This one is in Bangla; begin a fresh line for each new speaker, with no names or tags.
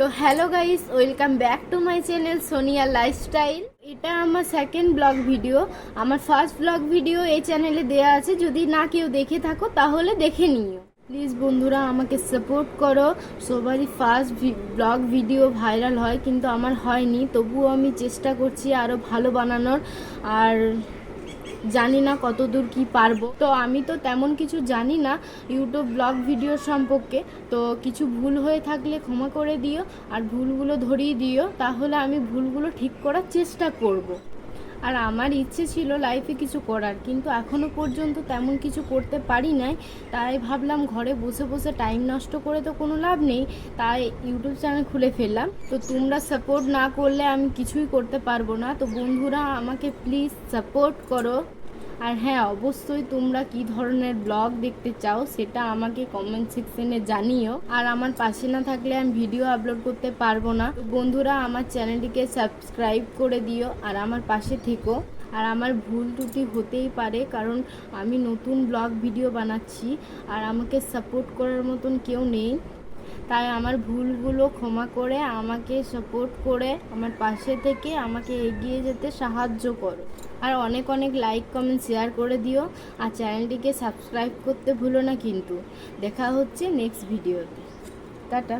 তো hello guys, welcome back to my channel Sonia lifestyle. এটা আমার সেকেন্ড ব্লগ ভিডিও আমার ফার্স্ট ব্লগ ভিডিও এই চ্যানেলে দেয়া আছে। যদি না কেউ দেখে থাকো, তাহলে দেখে নিও। প্লিজ বন্ধুরা, আমাকে সাপোর্ট করো। সবারই ফার্স্ট ব্লগ ভিডিও ভাইরাল হয়, কিন্তু আমার হয়নি। তবুও আমি চেষ্টা করছি আরও ভালো বানানোর। আর জানি না কতদূর কি পারব। তো আমি তো তেমন কিছু জানি না ইউটিউব ব্লগ ভিডিও সম্পর্কে। তো কিছু ভুল হয়ে থাকলে ক্ষমা করে দিও, আর ভুলগুলো ধরিয়ে দিও। তাহলে আমি ভুলগুলো ঠিক করার চেষ্টা করব। আর আমার ইচ্ছে ছিল লাইফে কিছু করার, কিন্তু এখনও পর্যন্ত তেমন কিছু করতে পারি নাই। তাই ভাবলাম ঘরে বসে বসে টাইম নষ্ট করে তো কোনো লাভ নেই, তাই ইউটিউব চ্যানেল খুলে ফেললাম। তো তোমরা সাপোর্ট না করলে আমি কিছুই করতে পারব না। তো বন্ধুরা, আমাকে প্লিজ সাপোর্ট করো। আর হ্যাঁ অবশ্যই তোমরা কি ধরনের ব্লগ দেখতে চাও সেটা আমাকে কমেন্ট সেকশনে জানিও। আর আমার পাশে না থাকলে আমি ভিডিও আপলোড করতে পারব না। বন্ধুরা, আমার চ্যানেলটিকে সাবস্ক্রাইব করে দিও আর আমার পাশে থেকো। আর আমার ভুল ত্রুটি হতেই পারে, কারণ আমি নতুন ব্লগ ভিডিও বানাচ্ছি আর আমাকে সাপোর্ট করার মতন কেউ নেই। তাই আমার ভুলগুলো ক্ষমা করে আমাকে সাপোর্ট করে আমার পাশে থেকে আমাকে এগিয়ে যেতে সাহায্য করো। আর অনেক অনেক লাইক কমেন্ট শেয়ার করে দিও। আর চ্যানেলটিকে সাবস্ক্রাইব করতে ভুলো না কিন্তু। দেখা হচ্ছে নেক্সট ভিডিওতে টাটা।